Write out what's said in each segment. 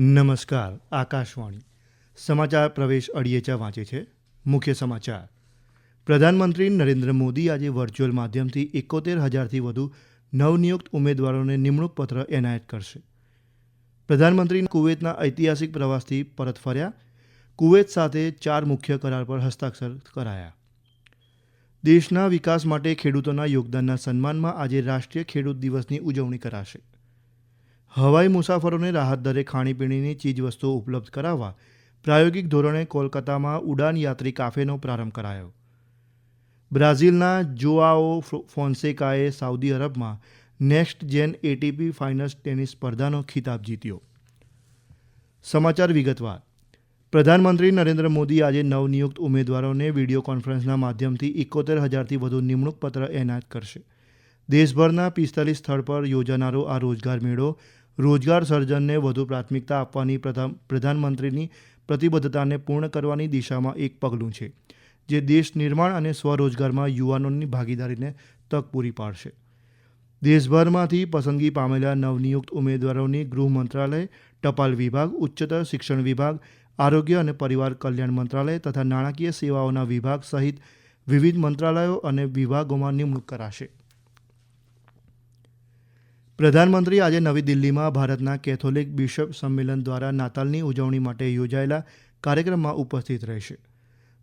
નમસ્કાર, આકાશવાણી. સમાચાર પ્રવેશ અડિયેચા વાંચે છે. મુખ્ય સમાચાર. પ્રધાનમંત્રી નરેન્દ્ર મોદી આજે વર્ચ્યુઅલ માધ્યમથી એકોતેર હજારથી વધુ નવનિયુક્ત ઉમેદવારોને નિમણૂક પત્ર એનાયત કરશે. પ્રધાનમંત્રી કુવૈતના ઐતિહાસિક પ્રવાસથી પરત ફર્યા. કુવૈત સાથે ચાર મુખ્ય કરાર પર હસ્તાક્ષર કરાયા. દેશના વિકાસ માટે ખેડૂતોના યોગદાનના સન્માનમાં આજે રાષ્ટ્રીય ખેડૂત દિવસની ઉજવણી કરાશે. હવાઈ મુસાફરોને રાહત દરે ખાણીપીણીની ચીજવસ્તુઓ ઉપલબ્ધ કરાવવા પ્રાયોગિક ધોરણે કોલકાતામાં ઉડાન યાત્રી કાફેનો પ્રારંભ કરાયો. બ્રાઝિલના જોઆઓ ફોન્સેકાએ Saudi અરબમાં next gen ATP finals tennis સ્પર્ધાનો ખિતાબ જીત્યો. સમાચાર વિગતવાર. પ્રધાનમંત્રી નરેન્દ્ર મોદી આજે નવનિયુક્ત ઉમેદવારોને વીડિયો કોન્ફરન્સના માધ્યમથી એકોતેર હજારથી વધુ નિમણૂક પત્ર એનાયત કરશે. દેશભરના પિસ્તાલીસ સ્થળ પર યોજાનારો આ રોજગાર મેળો રોજગાર સર્જનને વધુ પ્રાથમિકતા આપવાની પ્રધાનમંત્રીની પ્રતિબદ્ધતાને પૂર્ણ કરવાની દિશામાં એક પગલું છે, જે દેશ નિર્માણ અને સ્વરોજગારમાં યુવાનોની ભાગીદારીને તક પૂરી પાડશે. દેશભરમાંથી પસંદગી પામેલા નવનિયુક્ત ઉમેદવારોની ગૃહ મંત્રાલય, ટપાલ વિભાગ, ઉચ્ચતર શિક્ષણ વિભાગ, આરોગ્ય અને પરિવાર કલ્યાણ મંત્રાલય તથા નાણાકીય સેવાઓના વિભાગ સહિત વિવિધ મંત્રાલયો અને વિભાગોમાં નિમણૂક કરાશે. પ્રધાનમંત્રી આજે નવી દિલ્હીમાં ભારતના કેથોલિક બિશપ સંમેલન દ્વારા નાતાલની ઉજવણી માટે યોજાયેલા કાર્યક્રમમાં ઉપસ્થિત રહેશે.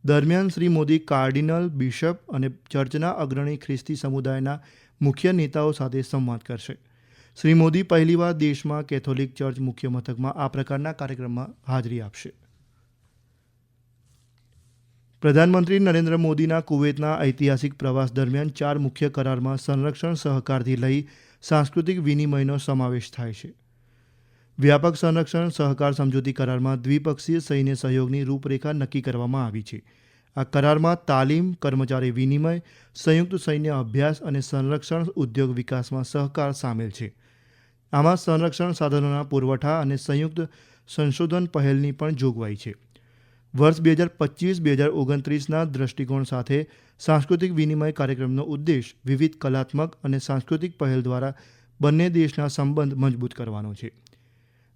દરમિયાન શ્રી મોદી કાર્ડિનલ બિશપ અને ચર્ચના અગ્રણી ખ્રિસ્તી સમુદાયના મુખ્ય નેતાઓ સાથે સંવાદ કરશે. શ્રી મોદી પહેલીવાર દેશમાં કેથોલિક ચર્ચ મુખ્ય મથકમાં આ પ્રકારના કાર્યક્રમમાં હાજરી આપશે. પ્રધાનમંત્રી નરેન્દ્ર મોદીના કુવૈતના ઐતિહાસિક પ્રવાસ દરમિયાન ચાર મુખ્ય કરારમાં સંરક્ષણ સહકારથી લઈ સાંસ્કૃતિક વિનિમયનો સમાવેશ થાય છે. વ્યાપક સંરક્ષણ, સહકાર, સમજૂતી કરારમાં દ્વિપક્ષીય સૈન્ય સહયોગની રૂપરેખા નક્કી કરવામાં આવી છે. આ કરારમાં તાલીમ, કર્મચારી વિનિમય, સંયુક્ત સૈન્ય અભ્યાસ અને સંરક્ષણ ઉદ્યોગ વિકાસમાં સહકાર સામેલ છે. આમાં સંરક્ષણ સાધનોના પુરવઠા અને સંયુક્ત સંશોધન પહેલની પણ જોગવાઈ છે. વર્ષ બે હજાર પચીસ, બે હજાર ઓગણત્રીસના દ્રષ્ટિકોણ સાથે સાંસ્કૃતિક વિનિમય કાર્યક્રમનો ઉદ્દેશ વિવિધ કલાત્મક અને સાંસ્કૃતિક પહેલ દ્વારા બંને દેશના સંબંધ મજબૂત કરવાનો છે.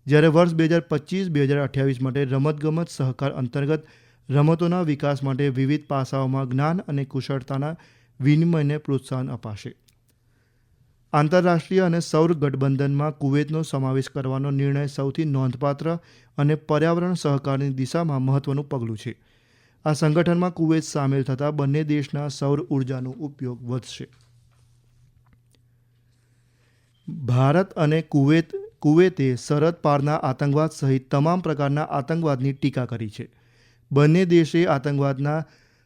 જ્યારે વર્ષ બે હજાર પચીસ, બે હજાર અઠ્યાવીસ માટે રમતગમત સહકાર અંતર્ગત રમતોના વિકાસ માટે વિવિધ પાસાઓમાં જ્ઞાન અને કુશળતાના વિનિમયને પ્રોત્સાહન અપાશે. આંતરરાષ્ટ્રીય અને સૌર ગઠબંધનમાં કુવૈતનો સમાવેશ કરવાનો નિર્ણય સૌથી નોંધપાત્ર અને પર્યાવરણ સહકારની દિશામાં મહત્વનું પગલું છે. આ સંગઠનમાં કુવૈત સામેલ થતાં બંને દેશના સૌર ઉર્જાનો ઉપયોગ વધશે. ભારત અને કુવૈત, કુવૈતે સરહદ પારના આતંકવાદ સહિત તમામ પ્રકારના આતંકવાદની ટીકા કરી છે. બંને દેશે આતંકવાદના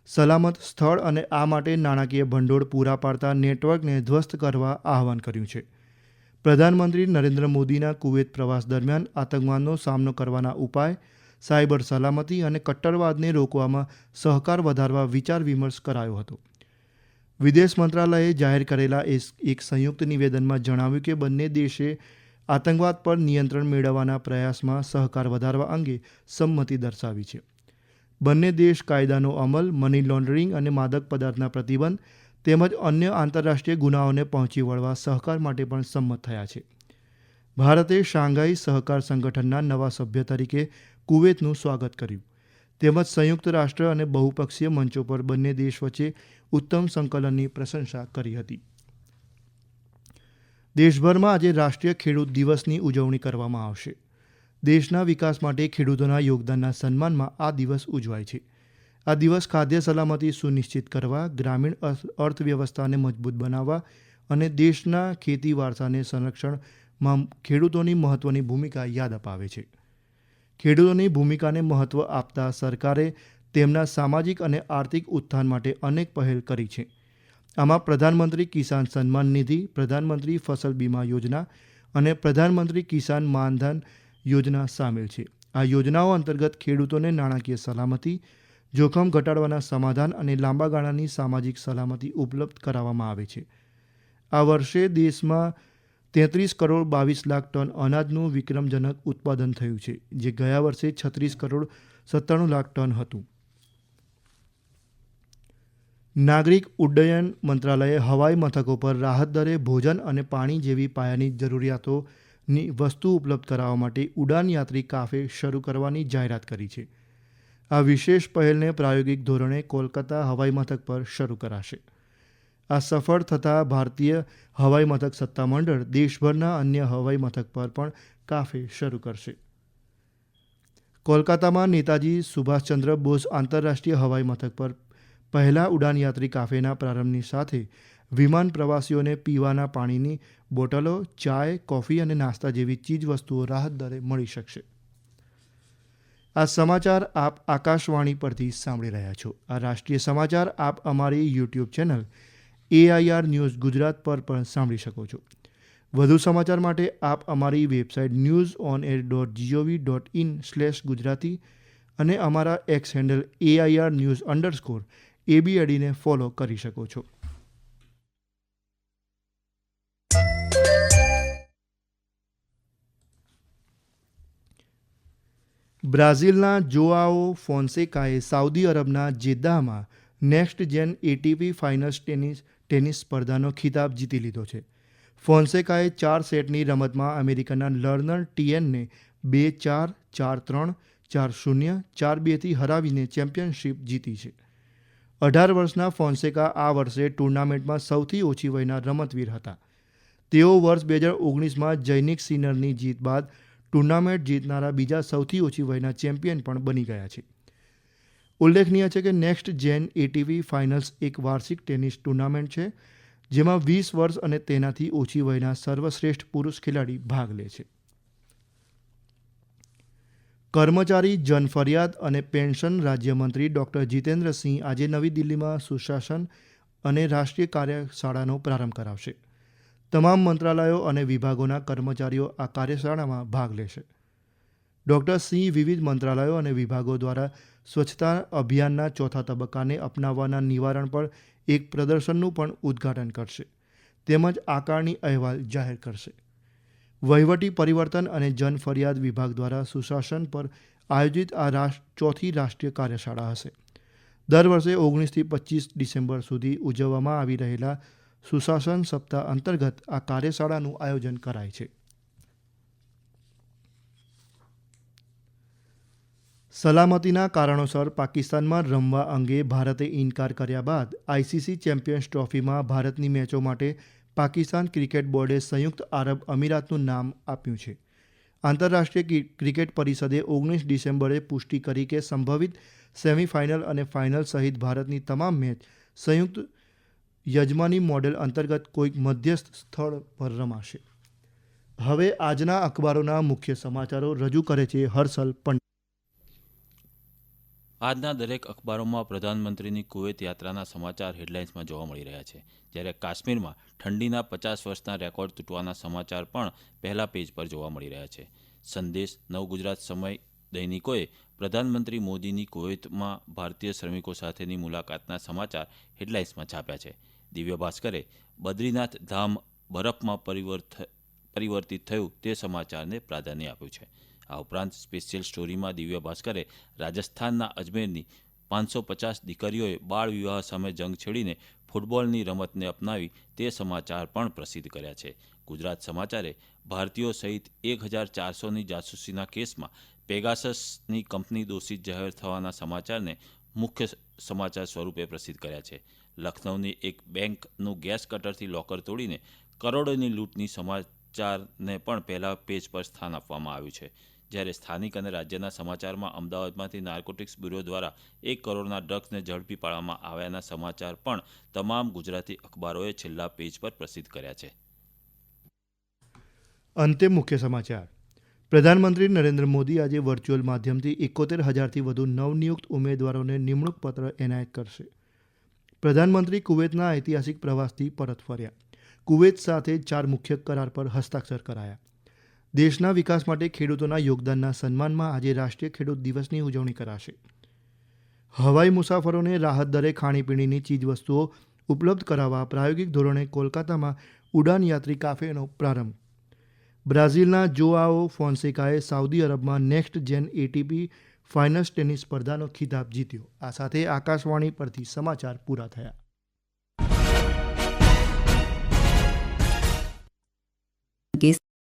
સલામત સ્થળ અને આ માટે નાણાકીય ભંડોળ પૂરા પાડતા નેટવર્કને ધ્વસ્ત કરવા આહવાન કર્યું છે. પ્રધાનમંત્રી નરેન્દ્ર મોદીના કુવેત પ્રવાસ દરમિયાન આતંકવાદનો સામનો કરવાના ઉપાય, સાયબર સલામતી અને કટ્ટરવાદને રોકવામાં સહકાર વધારવા વિચાર વિમર્શ કરાયો હતો. વિદેશ મંત્રાલયે જાહેર કરેલા એક સંયુક્ત નિવેદનમાં જણાવ્યું કે બંને દેશે આતંકવાદ પર નિયંત્રણ મેળવવાના પ્રયાસમાં સહકાર વધારવા અંગે સંમતિ દર્શાવી છે. બંને દેશ કાયદાનો અમલ મની લોન્ડરિંગ અને માદક પદાર્થના પ્રતિબંધ તેમજ અન્ય આંતરરાષ્ટ્રીય ગુનાઓને પહોંચી વળવા સહકાર માટે પણ સંમત થયા છે. ભારતે શાંઘાઈ સહકાર સંગઠનના નવા સભ્ય તરીકે કુવૈતનું સ્વાગત કર્યું. તેમજ સંયુક્ત રાષ્ટ્ર અને બહુપક્ષીય મંચો પર બંને દેશ વચ્ચે ઉત્તમ સંકલનની પ્રશંસા કરી હતી. દેશભરમાં આજે રાષ્ટ્રીય ખેડૂત દિવસની ઉજવણી કરવામાં આવશે. દેશના વિકાસ માટે ખેડૂતોના યોગદાનના સન્માનમાં આ દિવસ ઉજવાય છે. આ દિવસ ખાદ્ય સલામતી સુનિશ્ચિત કરવા, ગ્રામીણ અર્થવ્યવસ્થાને મજબૂત બનાવવા અને દેશના ખેતી વારસાને સંરક્ષણમાં ખેડૂતોની મહત્વની ભૂમિકા યાદ અપાવે છે. ખેડૂતોની ભૂમિકાને મહત્વ આપતા સરકારે તેમના સામાજિક અને આર્થિક ઉત્થાન માટે અનેક પહેલ કરી છે. આમાં પ્રધાનમંત્રી કિસાન સન્માન નિધિ, પ્રધાનમંત્રી ફસલ બીમા યોજના અને પ્રધાનમંત્રી કિસાન માનધન યોજના સામેલ છે. આ યોજનાઓ અંતર્ગત ખેડૂતોને નાણાકીય સલામતી, જોખમ ઘટાડવાના સમાધાન અને લાંબા ગાળાની સામાજિક સલામતી ઉપલબ્ધ કરાવવામાં આવે છે. આ વર્ષે દેશમાં તેત્રીસ કરોડ બાવીસ લાખ ટન અનાજનું વિક્રમજનક ઉત્પાદન થયું છે, જે ગયા વર્ષે છત્રીસ કરોડ સત્તાણું લાખ ટન હતું. નાગરિક ઉડ્ડયન મંત્રાલયે હવાઈ મથકો પર રાહત દરે ભોજન અને પાણી જેવી પાયાની જરૂરિયાતો ની વસ્તુ ઉપલબ્ધ કરાવવા માટે ઉડાન યાત્રી કાફે શરૂ કરવાની જાહેરાત કરી છે. આ વિશેષ પહેલને પ્રાયોગિક ધોરણે કોલકાતા હવાઈ મથક પર શરૂ કરાશે. આ સફળ થતાં ભારતીય હવાઈ મથક સત્તામંડળ દેશભરના અન્ય હવાઈ મથક પર પણ કાફે શરૂ કરશે. કોલકાતામાં નેતાજી સુભાષચંદ્ર બોઝ આંતરરાષ્ટ્રીય હવાઈ મથક પર પહેલા ઉડાન યાત્રી કાફેના પ્રારંભની સાથે વિમાન પ્રવાસીઓને પીવાના પાણીની બોટલો, ચાય, કોફી અને નાસ્તા જેવી ચીજવસ્તુઓ રાહત દરે મળી શકશે. આ સમાચાર આપ આકાશવાણી પરથી સાંભળી રહ્યા છો. આ રાષ્ટ્રીય સમાચાર આપ અમારી YouTube channel AIR news Gujarat પર પણ સાંભળી શકો છો. વધુ સમાચાર માટે આપ અમારી website news on air dot GOV dot in slash Gujarati અને અમારા X handle AIR news underscore એબીએડીને follow કરી શકો છો. બ્રાઝિલના જોઆઓ ફોન્સેકાએ સાઉદી અરબના જેદ્દામાં next gen ATP finals tennis tennis સ્પર્ધાનો ખિતાબ જીતી લીધો છે. ફોન્સેકાએ ચાર સેટની રમતમાં અમેરિકાના લર્નર ટીએનને બે ચાર ચાર ત્રણ, ચાર શૂન્ય, ચાર બેથી હરાવીને ચેમ્પિયનશિપ જીતી છે. અઢાર વર્ષના ફોન્સેકા આ વર્ષે ટુર્નામેન્ટમાં સૌથી ઓછી વયના રમતવીર હતા. તેઓ વર્ષ બે હજાર ઓગણીસમાં જૈનિક સિનરની જીત બાદ ટુર્નામેન્ટ જીતનારા બીજા સૌથી ઓછી વયના ચેમ્પિયન પણ બની ગયા છે. ઉલ્લેખનીય છે કે નેક્સ્ટ જેન એટીવી ફાઇનલ્સ એક વાર્ષિક ટેનિસ ટુર્નામેન્ટ છે, જેમાં વીસ વર્ષ અને તેનાથી ઓછી વયના સર્વશ્રેષ્ઠ પુરુષ ખેલાડી ભાગ લે છે. કર્મચારી જન ફરિયાદ અને પેન્શન રાજ્યમંત્રી ડોક્ટર જીતેન્દ્રસિંહ આજે નવી દિલ્હીમાં સુશાસન અને રાષ્ટ્રીય કાર્યશાળાનો પ્રારંભ કરાવશે. તમામ મંત્રાલયો અને વિભાગોના કર્મચારીઓ આ કાર્યશાળામાં ભાગ લેશે. ડૉક્ટર સિંહ વિવિધ મંત્રાલયો અને વિભાગો દ્વારા સ્વચ્છતા અભિયાનના ચોથા તબક્કાને અપનાવવાના નિવારણ પર એક પ્રદર્શનનું પણ ઉદ્ઘાટન કરશે. તેમજ આકારણી અહેવાલ જાહેર કરશે. વહીવટી પરિવર્તન અને જન ફરિયાદ વિભાગ દ્વારા સુશાસન પર આયોજિત આ રાષ્ટ્ર, ચોથી રાષ્ટ્રીય કાર્યશાળા હશે. દર વર્ષે ઓગણીસથી પચીસ ડિસેમ્બર સુધી ઉજવવામાં આવી રહેલા સુશાસન સપ્તાહ અંતર્ગત આ કાર્યશાળાનું આયોજન કરાય છે. સલામતીના કારણોસર પાકિસ્તાનમાં રમવા અંગે ભારતે ઇનકાર કર્યા બાદ આઈસીસી ચેમ્પિયન્સ ટ્રોફીમાં ભારતની મેચો માટે પાકિસ્તાન ક્રિકેટ બોર્ડે સંયુક્ત આરબ અમીરાતનું નામ આપ્યું છે. આંતરરાષ્ટ્રીય ક્રિકેટ પરિષદે ઓગણીસ ડિસેમ્બરે પુષ્ટિ કરી કે સંભવિત સેમીફાઇનલ અને ફાઇનલ સહિત ભારતની તમામ મેચ સંયુક્ત યજમાની મોડેલ અંતર્ગત કોઈક મધ્યસ્થ સ્થળ પર રમાશે. હવે આજના અખબારોના મુખ્ય સમાચારો રજૂ કરે છે હર્ષલ પંડ્યા. આજના દરેક અખબારોમાં પ્રધાનમંત્રીની કુવેત યાત્રાના સમાચાર હેડલાઇન્સમાં જોવા મળી રહ્યા છે. જ્યારે કાશ્મીરમાં ઠંડીના પચાસ વર્ષના રેકોર્ડ તૂટવાના સમાચાર પણ પહેલા પેજ પર જોવા મળી રહ્યા છે. સંદેશ નવ ગુજરાત સમય દૈનિકોએ પ્રધાનમંત્રી મોદીની કુવૈતમાં ભારતીય શ્રમિકો સાથેની મુલાકાતના સમાચાર હેડલાઇન્સમાં છાપ્યા છે. દિવ્ય ભાસ્કરે બદ્રીનાથ ધામ બરફમાં પરિવર્ત પરિવર્તિત થયું તે સમાચારને પ્રાધાન્ય આપ્યું છે. આ ઉપરાંત સ્પેશિયલ સ્ટોરીમાં દિવ્ય ભાસ્કરે રાજસ્થાનના અજમેરની પાંચસો પચાસ દીકરીઓએ બાળ વિવાહ સામે જંગ છેડીને ફૂટબોલની રમતને અપનાવી તે સમાચાર પણ પ્રસિદ્ધ કર્યા છે. ગુજરાત સમાચારે ભારતીયો સહિત એક હજાર ચારસોની જાસૂસીના કેસમાં પેગાસસની કંપની દોષિત જાહેર થવાના સમાચારને મુખ્ય સમાચાર સ્વરૂપે પ્રસિદ્ધ કર્યા છે. લખનૌની એક બેંકનું ગેસ કટરથી લોકર તોડીને કરોડોની લૂંટની સમાચારને પણ પહેલા પેજ પર સ્થાન આપવામાં આવ્યું છે. જ્યારે સ્થાનિક અને રાજ્યના સમાચારમાં અમદાવાદમાંથી નાર્કોટિક્સ બ્યુરો દ્વારા એક કરોડના ડ્રગ્સને ઝડપી પાડવામાં આવ્યાના સમાચાર પણ તમામ ગુજરાતી અખબારોએ છેલ્લા પેજ પર પ્રસિદ્ધ કર્યા છે. અંતે મુખ્ય સમાચાર. પ્રધાનમંત્રી નરેન્દ્ર મોદી આજે વર્ચ્યુઅલ માધ્યમથી એકોતેર હજારથી વધુ નવનિયુક્ત ઉમેદવારોને નિમણૂક પત્ર એનાયત કરશે. પ્રધાનમંત્રી કુવૈતના ઐતિહાસિક પ્રવાસથી પરત ફર્યા. કુવૈત સાથે ચાર મુખ્ય કરાર પર હસ્તાક્ષર કરાયા. દેશના વિકાસ માટે ખેડૂતોના યોગદાનના સન્માનમાં આજે રાષ્ટ્રીય ખેડૂત દિવસની ઉજવણી કરાશે. હવાઈ મુસાફરોને રાહત દરે ખાણીપીણીની ચીજવસ્તુઓ ઉપલબ્ધ કરાવવા પ્રાયોગિક ધોરણે કોલકાતામાં ઉડાન યાત્રી કાફેનો પ્રારંભ બ્રાઝિલના જોઆઓ ફોન્સેકાએ Saudi અરબમાં next gen ATP finals tennis સ્પર્ધાનો ખિતાબ જીત્યો. આ સાથે આકાશવાણી પરથી સમાચાર પૂરા થયા.